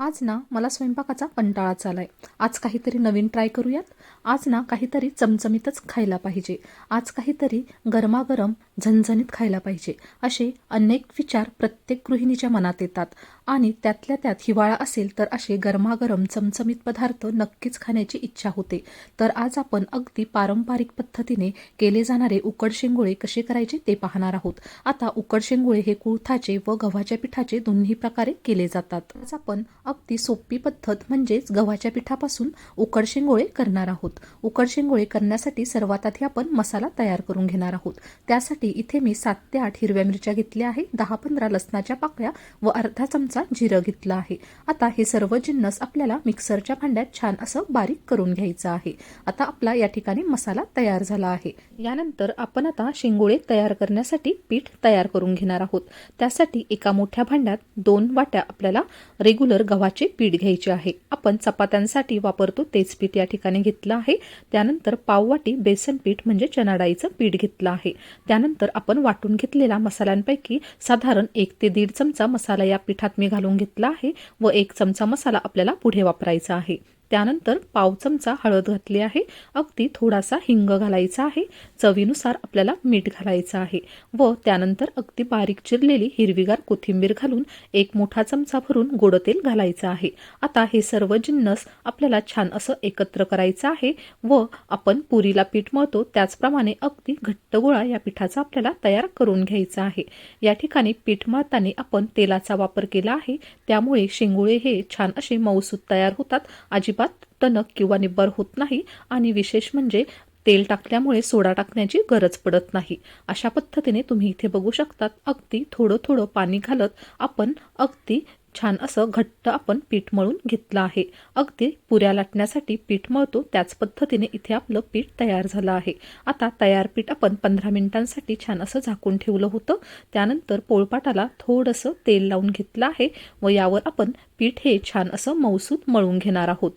आज ना मला स्वयंपाकाचा कंटाळा चालाय. आज काहीतरी नवीन ट्राय करूयात? आज ना काहीतरी चमचमीतच खायला पाहिजे. आज काहीतरी गरमागरम झणझणीत खायला पाहिजे. असे अनेक विचार प्रत्येक गृहिणीच्या मनात येतात. आणि त्यातल्या त्यात हिवाळा असेल तर असे गरमागरम चमचमीत पदार्थ नक्कीच खाण्याची इच्छा होते. तर आज आपण अगदी पारंपरिक पद्धतीने केले जाणारे उकड शेंगोळे कसे करायचे ते पाहणार आहोत. आता उकड शेंगोळे हे कुळथाचे व गव्हाच्या पिठाचे दोन्ही प्रकारे केले जातात. आज आपण अगदी सोपी पद्धत म्हणजेच गव्हाच्या पिठापासून उकड शेंगोळे करणार आहोत. उकड शेंगोळे करण्यासाठी सर्वात आधी आपण मसाला तयार करून घेणार आहोत. त्यासाठी इथे मी सात ते आठ हिरव्या मिरच्या घेतल्या आहे दहा पंधरा लसणाच्या पाकळ्या व अर्धा चमचा जिरं घेतलं आहे. आता हे सर्व जिन्नस आपल्याला मिक्सरच्या भांड्यात छान असं बारीक करून घ्यायचं आहे. आता आपला या ठिकाणी मसाला तयार झाला आहे. यानंतर आपण आता शेंगोळे तयार करण्यासाठी पीठ तयार करून घेणार आहोत. त्यासाठी एका मोठ्या भांड्यात दोन वाट्या आपल्याला रेग्युलर गव्हाचे पीठ घ्यायचे आहे. आपण चपात्यांसाठी वापरतो तेच पीठ या ठिकाणी घेतलं आहे. त्यानंतर पाववाटी बेसन पीठ म्हणजे चना पीठ घेतलं आहे. त्यानंतर आपण वाटून घेतलेल्या मसाल्यांपैकी साधारण एक ते दीड चमचा मसाला या पिठात मी घालून घेतला आहे व एक चमचा मसाला आपल्याला पुढे वापरायचा आहे. त्यानंतर पाव चमचा हळद घातली आहे. अगदी थोडासा हिंग घालायचा आहे. चवीनुसार आपल्याला मीठ घालायचं आहे. व त्यानंतर अगदी बारीक चिरलेली हिरवीगार कोथिंबीर घालून एक मोठा चमचा भरून गोड तेल घालायचं आहे. आता हे सर्व जिन्नस आपल्याला छान असं एकत्र करायचं आहे. व आपण पुरीला पीठ मळतो. त्याचप्रमाणे अगदी घट्ट गोळा या पिठाचा आपल्याला तयार करून घ्यायचा आहे. या ठिकाणी पीठ मळताना आपण तेलाचा वापर केला आहे. त्यामुळे शेंगुळे हे छान असे मऊसूत तयार होतात. अजिबात टणक किंवा निब्बर होत नाही आणि विशेष म्हणजे तेल टाकल्यामुळे सोडा टाकण्याची गरज पडत नाही. अशा पद्धतीने तुम्ही इथे बघू शकतात अगदी थोडं थोडं पाणी घालत आपण अगदी छान असं घट्ट आपण पीठ मळून घेतलं आहे. अगदी पुऱ्या लाटण्यासाठी पीठ मळतो त्याच पद्धतीने इथे आपलं पीठ तयार झालं आहे. आता तयार पीठ आपण पंधरा मिनिटांसाठी छान असं झाकून ठेवलं होतं. त्यानंतर पोळपाटाला थोडंसं तेल लावून घेतलं आहे व यावर आपण पीठ हे छान असं मौसूद मळून घेणार आहोत.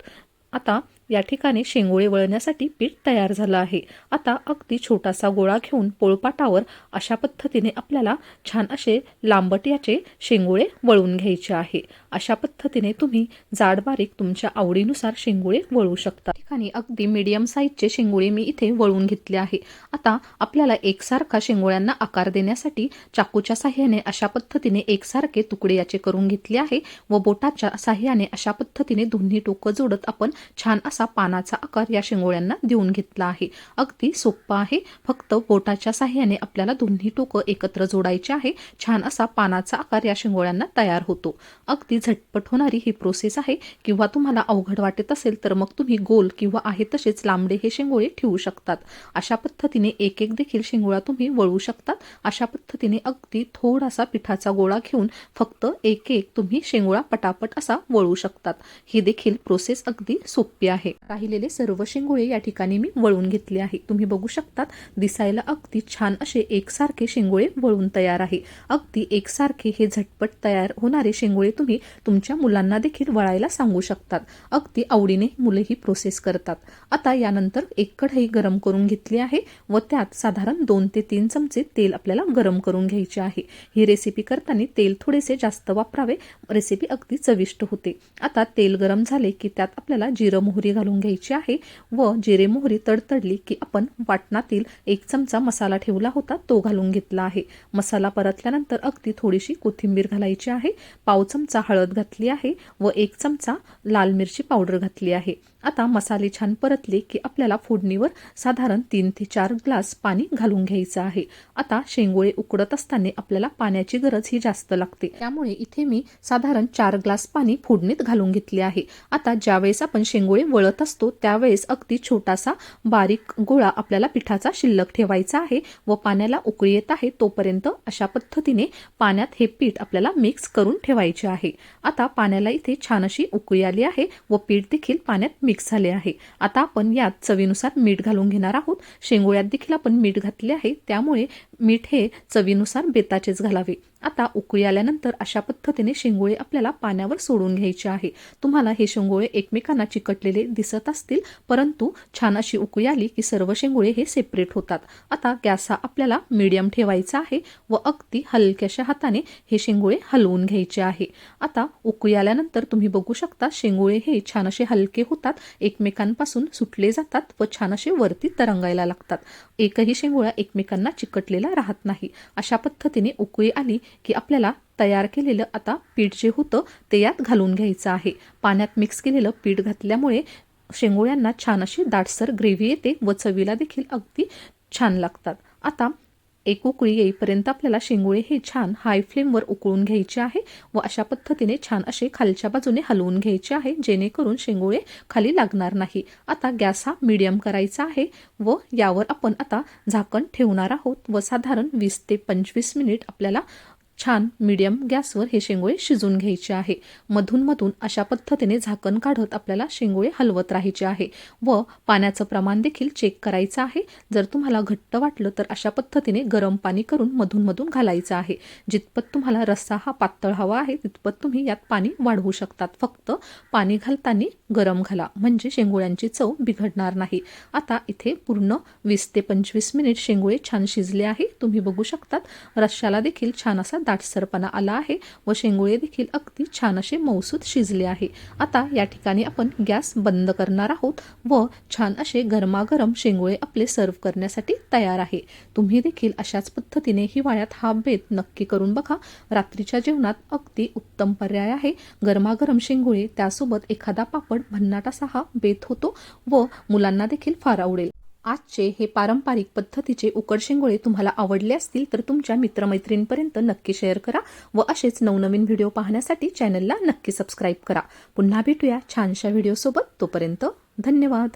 आता या ठिकाणी शेंगोळे वळण्यासाठी पीठ तयार झालं आहे. आता अगदी छोटासा गोळा घेऊन पोळपाटावर अशा पद्धतीने आपल्याला छान असे लांबट याचे शेंगोळे वळून घ्यायचे आहे. अशा पद्धतीने तुम्ही जाड बारीक तुमच्या आवडीनुसार शेंगोळे वळू शकता. ठिकाणी अगदी मीडियम साईजचे शेंगोळे मी इथे वळून घेतले आहे. आता आपल्याला एकसारखा शेंगोळ्यांना आकार देण्यासाठी चाकूच्या साह्याने अशा पद्धतीने एकसारखे तुकडे याचे करून घेतले आहे व बोटाच्या साह्याने अशा पद्धतीने दोन्ही टोकं जोडत आपण छान असा पानाचा आकार या शेंगोळ्यांना देऊन घेतला आहे. अगदी सोप्पा आहे. फक्त बोटाच्या साह्याने आपल्याला दोन्ही टोकं एकत्र जोडायचे आहे. छान असा पानाचा आकार या शेंगोळ्यांना तयार होतो. अगदी झटपट होणारी ही प्रोसेस आहे. किंवा तुम्हाला अवघड वाटत असेल तर मग तुम्ही गोल किंवा आहे तसेच लांबडे हे शेंगोळे ठेवू शकतात. अशा पद्धतीने एक एक देखील शेंगोळा तुम्ही वळू शकतात. अशा पद्धतीने अगदी थोडासा पिठाचा गोळा घेऊन फक्त एक एक तुम्ही शेंगोळा पटापट असा वळू शकतात. ही देखील प्रोसेस अगदी सोपी आहे. राहिलेले सर्व शेंगोळे या ठिकाणी मी वळून घेतले आहे. तुम्ही बघू शकतात दिसायला अगदी छान असे एकसारखे शेंगोळे वळून तयार आहे. अगदी एकसारखे हे झटपट तयार होणारे शेंगोळे तुम्ही तुमच्या मुलांना देखील वळायला सांगू शकतात. अगदी आवडीने मुले ही प्रोसेस करतात. आता यानंतर एक कढई गरम करून घेतली आहे व त्यात साधारण दोन ते तीन चमचे तेल आपल्याला गरम करून घ्यायचे आहे. ही रेसिपी करताना तेल थोडेसे जास्त वापरावे रेसिपी अगदी चविष्ट होते. आता तेल गरम झाले की त्यात आपल्याला जिरं मोहरी घालून घ्यायची आहे व जिरे मोहरी तडतडली की आपण वाटणातील एक चमचा मसाला ठेवला होता तो घालून घेतला आहे. मसाला परतल्यानंतर अगदी थोडीशी कोथिंबीर घालायची आहे. पाव चमचा हळद घातली आहे व एक चमचा लाल मिरची पावडर घातली आहे. आता मसाले छान परतले की आपल्याला फोडणीवर साधारण तीन ते चार ग्लास पाणी घालून घ्यायचं आहे. आता शेंगोळे उकडत असताना आपल्याला पाण्याची गरज ही जास्त लागते. त्यामुळे इथे मी साधारण चार ग्लास पाणी फोडणीत घालून घेतले आहे. आता ज्यावेळेस आपण शेंगोळे वळत असतो त्यावेळेस अगदी छोटासा बारीक गोळा आपल्याला पिठाचा शिल्लक ठेवायचा आहे व पाण्याला उकळी येत आहे तोपर्यंत अशा पद्धतीने पाण्यात हे पीठ आपल्याला मिक्स करून ठेवायचे आहे. आता पाण्याला इथे छान अशी उकळी आली आहे व पीठ देखील पाण्यात मिक्स झाले आहे. आता आपण यात चवीनुसार मीठ घालून घेणार आहोत. शेंगोळ्यात देखील आपण मीठ घातले आहे. त्यामुळे मीठ हे चवीनुसार बेताचेच घालावे. आता उकळी आल्यानंतर अशा पद्धतीने शेंगोळे आपल्याला पाण्यावर सोडून घ्यायचे आहे. तुम्हाला हे शेंगोळे एकमेकांना चिकटलेले दिसत असतील परंतु छान अशी उकळी आली की सर्व शेंगोळे हे सेपरेट होतात. आता गॅस हा आपल्याला मीडियम ठेवायचा आहे व अगदी हलक्याशा हाताने हे शेंगोळे हलवून घ्यायचे आहे. आता उकळी आल्यानंतर तुम्ही बघू शकता शेंगोळे हे छान असे हलके होतात एकमेकांपासून सुटले जातात व छान असे वरती तरंगायला लागतात. एकही शेंगोळा एकमेकांना चिकटलेला राहत नाही. अशा पद्धतीने उकळी आली की आपल्याला तयार केलेलं आता पीठ जे होतं ते यात घालून घ्यायचं आहे. पाण्यात मिक्स केलेलं पीठ घातल्यामुळे शेंगोळ्यांना छान अशी दाटसर ग्रेव्ही येते व चवीला देखील अगदी छान लागतात. आता एक उकळी येईपर्यंत आपल्याला शेंगोळे हे छान हाय फ्लेमवर उकळून घ्यायचे आहे व अशा पद्धतीने छान असे खालच्या बाजूने हलवून घ्यायचे आहे जेणेकरून शेंगोळे खाली लागणार नाही. आता गॅस हा मीडियम करायचा आहे व यावर आपण आता झाकण ठेवणार आहोत व साधारण वीस ते पंचवीस मिनिट आपल्याला छान मीडियम गॅसवर हे शेंगोळे शिजून घ्यायचे आहे. मधून मधून अशा पद्धतीने झाकण काढत आपल्याला शेंगोळे हलवत राहायचे आहे. व पाण्याचं प्रमाण देखील चेक करायचं आहे. जर तुम्हाला घट्ट वाटलं तर अशा पद्धतीने गरम पाणी करून मधून मधून घालायचं आहे. जितपत तुम्हाला रस्सा हा पातळ हवा आहे तितपत तुम्ही यात पाणी वाढवू शकतात. फक्त पाणी घालताना गरम घाला. म्हणजे शेंगोळ्यांची चव बिघडणार नाही. आता इथे पूर्ण वीस ते पंचवीस मिनिट शेंगोळे छान शिजले आहे. तुम्ही बघू शकतात रश्शाला देखील छान असा दाटसरपणा आला आहे व शेंगोळे देखील अगदी छान असे मौसूद शिजले आहे. आता या ठिकाणी आपण गॅस बंद करणार आहोत व छान असे गरमागरम शेंगोळे आपले सर्व्ह करण्यासाठी तयार आहे. तुम्ही देखील अशाच पद्धतीने हिवाळ्यात हा बेत नक्की करून बघा. रात्रीच्या जेवणात अगदी उत्तम पर्याय आहे. गरमागरम शेंगोळे त्यासोबत एखादा पापड भन्नाट असा हा बेत होतो व मुलांना देखील फार आवडेल. आजचे हे पारंपरिक पद्धतीचे उकड शेंगोळे तुम्हाला आवडले असतील तर तुमच्या मित्रमैत्रिणींपर्यंत नक्की शेअर करा व असेच नवनवीन व्हिडिओ पाहण्यासाठी चॅनलला नक्की सबस्क्राईब करा. पुन्हा भेटूया छानशा व्हिडिओसोबत तोपर्यंत धन्यवाद.